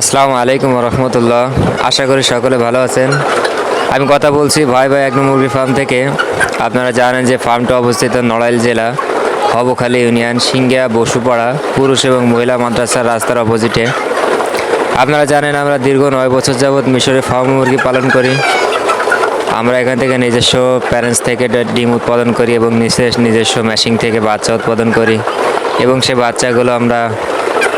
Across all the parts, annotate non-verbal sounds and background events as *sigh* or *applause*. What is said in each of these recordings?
আসসালামু আলাইকুম রহমতুল্লাহ। আশা করি সকলে ভালো আছেন। আমি কথা বলছি ভাই ভাই এক মুরগি ফার্ম থেকে। আপনারা জানেন যে ফার্মটা অবস্থিত নড়াইল জেলা, হবখালী ইউনিয়ন, সিঙ্গিয়া, বসুপাড়া, পুরুষ এবং মহিলা মাদ্রাসার রাস্তার অপোজিটে। আপনারা জানেন আমরা দীর্ঘ নয় বছর যাবৎ মিশরে ফার্ম মুরগি পালন করি। আমরা এখান থেকে নিজস্ব প্যারেন্টস থেকে ডিম উৎপাদন করি এবং নিচে নিজস্ব মেশিন থেকে বাচ্চা উৎপাদন করি। এবং সে বাচ্চাগুলো আমরা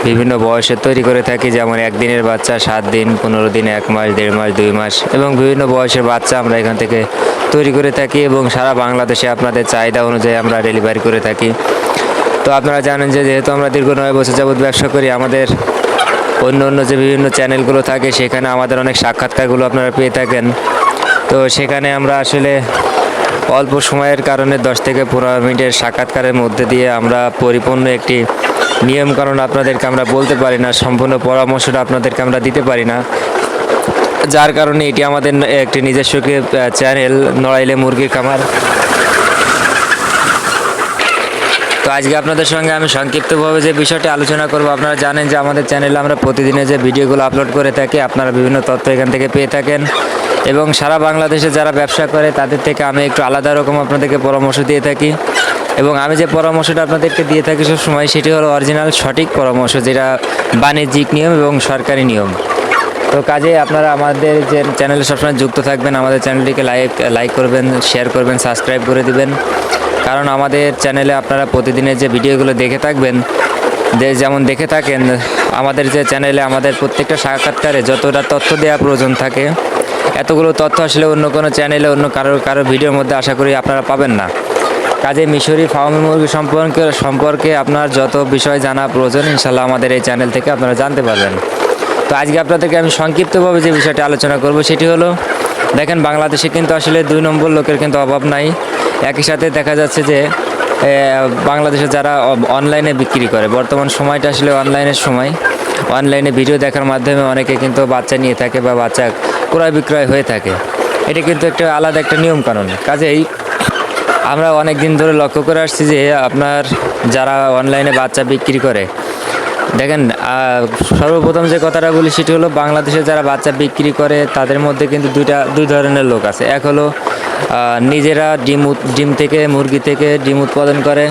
বিভিন্ন বয়সে তৈরি করে থাকি, যেমন একদিনের বাচ্চা, সাত দিন, পনেরো দিন, এক মাস, দেড় মাস, দুই মাস এবং বিভিন্ন বয়সের বাচ্চা আমরা এখান থেকে তৈরি করে থাকি এবং সারা বাংলাদেশে আপনাদের চাহিদা অনুযায়ী আমরা ডেলিভারি করে থাকি। তো আপনারা জানেন যে যেহেতু আমরা দীর্ঘ নয় বছর যাবৎ ব্যবসা করি, আমাদের অন্য অন্য যে বিভিন্ন চ্যানেলগুলো থাকে, সেখানে আমাদের অনেক সাক্ষাৎকারগুলো আপনারা পেয়ে থাকেন। তো সেখানে আমরা আসলে অল্প সময়ের কারণে দশ থেকে পনেরো মিনিটের সাক্ষাৎকারের মধ্যে দিয়ে আমরা পরিপূর্ণ একটি নিয়মকানুন আপনাদেরকে আমরা বলতে পারি না, সম্পূর্ণ পরামর্শটা আপনাদেরকে আমরা দিতে পারি না। যার কারণে এটি আমাদের একটি নিজস্ব চ্যানেল নড়াইলে মুরগির খামার। তো আজকে আপনাদের সঙ্গে আমি সংক্ষিপ্তভাবে যে বিষয়টি আলোচনা করব, আপনারা জানেন যে আমাদের চ্যানেলে আমরা প্রতিদিনে যে ভিডিওগুলো আপলোড করে থাকি, আপনারা বিভিন্ন তথ্য এখান থেকে পেয়ে থাকেন। এবং সারা বাংলাদেশে যারা ব্যবসা করে, তাদের থেকে আমি একটু আলাদা রকম আপনাদেরকে পরামর্শ দিয়ে থাকি। এবং আমি যে পরামর্শটা আপনাদেরকে দিয়ে থাকি সব সময় সেটি হলো অরিজিনাল সঠিক পরামর্শ, যেটা বাণিজ্যিক নিয়ম এবং সরকারি নিয়ম। তো কাজে আপনারা আমাদের যে চ্যানেলে সবসময় যুক্ত থাকবেন, আমাদের চ্যানেলটিকে লাইক লাইক করবেন শেয়ার করবেন সাবস্ক্রাইব করে দিবেন। কারণ আমাদের চ্যানেলে আপনারা প্রতিদিনের যে ভিডিওগুলো দেখে থাকবেন, যে যেমন দেখে থাকেন, আমাদের যে চ্যানেলে আমাদের প্রত্যেকটা সাক্ষাৎকারে যতটা তথ্য দেওয়া প্রয়োজন থাকে, এতগুলো তথ্য আসলে অন্য কোনো চ্যানেলে অন্য কারও কারও ভিডিওর মধ্যে আশা করি আপনারা পাবেন না। কাজে মিশরি ফার্মি মুরগি সম্পর্কে সম্পর্কে আপনার যত বিষয় জানা প্রয়োজন ইনশাল্লাহ আমাদের এই চ্যানেল থেকে আপনারা জানতে পারবেন। তো আজকে আপনাদেরকে আমি সংক্ষিপ্তভাবে যে বিষয়টা আলোচনা করব, সেটি হলো, দেখেন বাংলাদেশে কিন্তু আসলে দুই নম্বর লোকের কিন্তু অভাব নাই। একই সাথে দেখা যাচ্ছে যে বাংলাদেশে যারা অনলাইনে বিক্রি করে, বর্তমান সময়টা আসলে অনলাইনের সময়। অনলাইনে ভিডিও দেখার মাধ্যমে অনেকে কিন্তু বাচ্চা নিয়ে থাকে বা বাচ্চা ক্রয় বিক্রয় হয়ে থাকে। এটা কিন্তু একটা আলাদা একটা নিয়ম কানুন কাজেই আমরা অনেক দিন ধরে লক্ষ্য করে আসছি যে আপনার যারা অনলাইনে বাচ্চা বিক্রি করে, দেখেন সর্বপ্রথম যে কথাটা বলি সেটি হলো বাংলাদেশে যারা বাচ্চা বিক্রি করে, তাদের মধ্যে কিন্তু দুইটা, দুই ধরনের লোক আছে। এক হলো নিজেরা ডিম ডিম থেকে, মুরগি থেকে ডিম উৎপাদন করে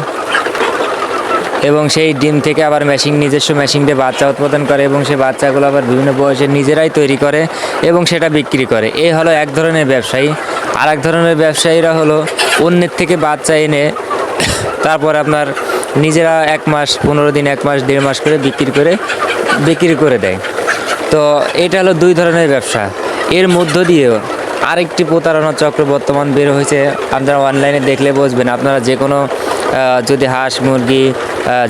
এবং সেই ডিম থেকে আবার মেশিন নিজস্ব মেশিন দিয়ে বাচ্চা উৎপাদন করে এবং সেই বাচ্চাগুলো আবার বিভিন্ন বয়সে নিজেরাই তৈরি করে এবং সেটা বিক্রি করে। এই হলো এক ধরনের ব্যবসায়ী। আর এক ধরনের ব্যবসায়ীরা হলো অন্যের থেকে বাচ্চা এনে তারপর আপনার নিজেরা এক মাস, পনেরো দিন, এক মাস, দেড় মাস করে বিক্রি করে বিক্রি করে দেয়। তো এটা হলো দুই ধরনের ব্যবসা। এর মধ্য দিয়েও আরেকটি প্রতারণা চক্র বর্তমান বের হয়েছে। আপনারা অনলাইনে দেখলে বুঝবেন, আপনারা যে কোনো যদি হাঁস মুরগি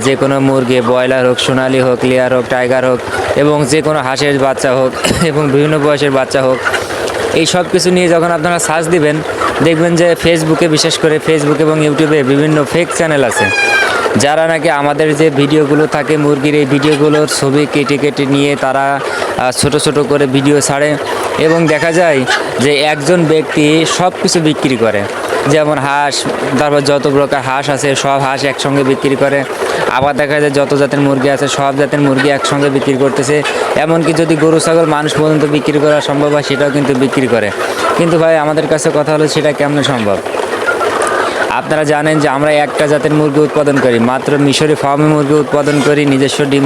যে কোনো মুরগি, ব্রয়লার হোক, সোনালি হোক, লেয়ার হোক, টাইগার হোক এবং যে কোনো হাঁসের বাচ্চা হোক *coughs* এবং বিভিন্ন বয়সের বাচ্চা হোক, এই সব কিছু নিয়ে যখন আপনারা সার্চ দিবেন দেখবেন যে ফেসবুকে বিশেষ করে ফেসবুক এবং ইউটিউবে বিভিন্ন ফেক চ্যানেল আছে। যারা নাকি আমাদের যে ভিডিওগুলো থাকে, মুরগির এই ভিডিওগুলোর ছবি কেটে কেটে নিয়ে তারা ছোটো ছোট করে ভিডিও ছাড়ে এবং দেখা যায় যে একজন ব্যক্তি সব কিছু বিক্রি করে। যেমন হাঁস, তারপর যত প্রকার হাঁস আছে, সব হাঁস একসঙ্গে বিক্রি করে। আবার দেখা যায় যত জাতের মুরগি আছে, সব জাতের মুরগি একসঙ্গে বিক্রি করতেছে। এমনকি যদি গরু, ছাগল মানুষ পর্যন্ত বিক্রি করা সম্ভব হয়, সেটাও কিন্তু বিক্রি করে। কিন্তু ভাই, আমাদের কাছে কথা হলো, সেটা কেমন সম্ভব? আপনারা জানেন যে আমরা একটা জাতের মুরগি উৎপাদন করি, মাত্র মিশরি ফার্মে মুরগি উৎপাদন করি, নিজস্ব ডিম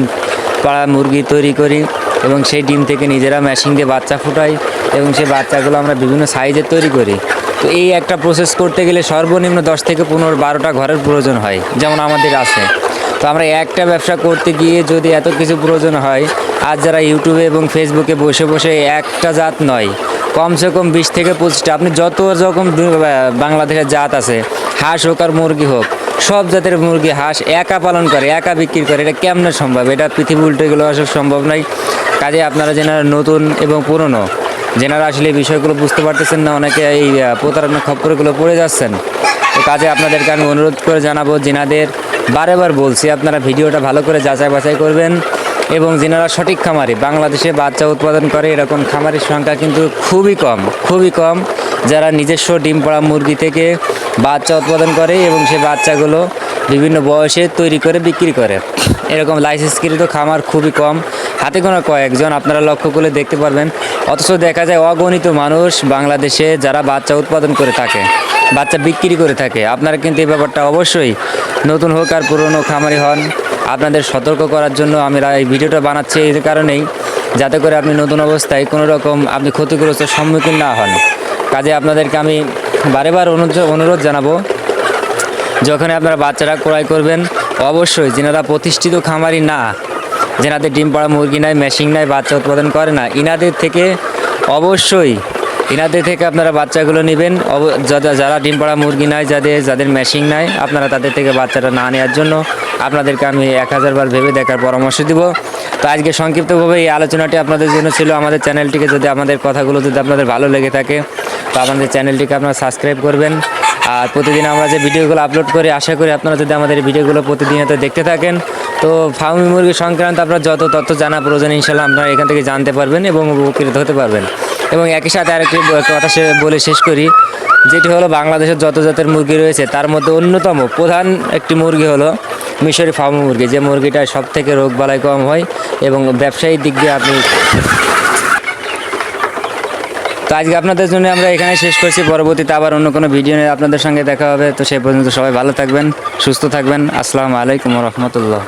পাড়া মুরগি তৈরি করি এবং সেই ডিম থেকে নিজেরা মেশিন দিয়ে বাচ্চা ফুটাই এবং সেই বাচ্চাগুলো আমরা বিভিন্ন সাইজের তৈরি করি। তো এই একটা প্রসেস করতে গেলে সর্বনিম্ন দশ থেকে পনেরো বারোটা ঘরের প্রয়োজন হয়, যেমন আমাদের আছে। তো আমরা একটা ব্যবসা করতে গিয়ে যদি এত কিছু প্রয়োজন হয়, আর যারা ইউটিউবে এবং ফেসবুকে বসে বসে একটা জাত নয়, কমসে কম বিশ থেকে পঁচিশটা, আপনি যত রকম বাংলাদেশের জাত আছে, হাঁস হোক আর মুরগি হোক, সব জাতের মুরগি, হাঁস একা পালন করে, একা বিক্রি করে, এটা কেমনে সম্ভব? এটা পৃথিবী উল্টে গেলে আসলে সম্ভব নয়। কাজে আপনারা যেন নতুন এবং পুরনো যেনারা আসলে এই বিষয়গুলো বুঝতে পারতেছেন না, অনেকে এই প্রতারণা খপ্পরগুলো পড়ে যাচ্ছেন। তো কাজে আপনাদেরকে আমি অনুরোধ করে জানাব, যেনাদের বারেবার বলছি, আপনারা ভিডিওটা ভালো করে যাচাই বাছাই করবেন এবং যেনারা সঠিক খামারি, বাংলাদেশে বাচ্চা উৎপাদন করে, এরকম খামারির সংখ্যা কিন্তু খুবই কম খুবই কম। যারা নিজস্ব ডিম পাড়া মুরগি থেকে বাচ্চা উৎপাদন করে এবং সে বাচ্চাগুলো বিভিন্ন বয়সে তৈরি করে, বিক্রি করে। এরকম লাইসেন্সকৃত খামার খুবই কম। হাতে গোনা কয়েকজন আপনারা লক্ষ্য করলে দেখতে পারবেন। অথচ দেখা যায় অগণিত মানুষ বাংলাদেশে যারা বাচ্চা উৎপাদন করে থাকে, বাচ্চা বিক্রি করে থাকে। আপনারা কিন্তু এই ব্যাপারটা অবশ্যই নতুন হোক আর পুরনো খামারি হন। আপনাদের সতর্ক করার জন্য আমি এই ভিডিওটা বানাচ্ছি এই কারণেই, যাতে করে আপনি নতুন অবস্থায় কোনো রকম আপনি ক্ষতিগ্রস্তের সম্মুখীন না হন। কাজে আপনাদেরকে আমি বারে বার অনুরোধ জানাব যখন আপনারা বাচ্চারা ক্রয় করবেন, অবশ্যই যেনারা প্রতিষ্ঠিত খামারি না যেনাদের ডিম পাড়া মুরগি নাই মেশিং নাই, বাচ্চা উৎপাদন করে না। ইনাদের থেকে অবশ্যই, ইনাদের থেকে আপনারা বাচ্চাগুলো নেবেন। যারা ডিম পাড়া মুরগি নাই, যাদের যাদের মেশিং নাই, আপনারা তাদের থেকে বাচ্চাটা না নেওয়ার জন্য আপনাদেরকে আমি এক হাজারবার ভেবে দেখার পরামর্শ দিব। তো আজকে সংক্ষিপ্তভাবে এই আলোচনাটি আপনাদের জন্য ছিল। আমাদের চ্যানেলটিকে যদি আমাদের কথাগুলো যদি আপনাদের ভালো লেগে থাকে তো আমাদের চ্যানেলটিকে আপনারা সাবস্ক্রাইব করবেন। আর প্রতিদিন আমরা যে ভিডিওগুলো আপলোড করি, আশা করি আপনারা যদি আমাদের ভিডিওগুলো প্রতিনিয়ত দেখতে থাকেন, তো ফার্মি মুরগি সংক্রান্ত আপনার যত তথ্য জানা প্রয়োজন ইনশাল্লাহ আপনারা এখান থেকে জানতে পারবেন এবং উপকৃত হতে পারবেন। এবং একই সাথে আরেকটি কথা বলে শেষ করি, যেটি হলো বাংলাদেশের যত জাতের মুরগি রয়েছে, তার মধ্যে অন্যতম প্রধান একটি মুরগি হলো মিশরি ফার্ম মুরগি। যে মুরগিটা সব থেকে রোগ বালাই কম হয় এবং ব্যবসায়িক দিক দিয়ে আপনি তো আজকে আপনাদের জন্য আমরা এখানে শেষ করছি। পরবর্তীতে আবার অন্য কোনো ভিডিও নিয়ে আপনাদের সঙ্গে দেখা হবে। তো সেই পর্যন্ত সবাই ভালো থাকবেন, সুস্থ থাকবেন। আসসালামু আলাইকুম রহমতুল্লাহ।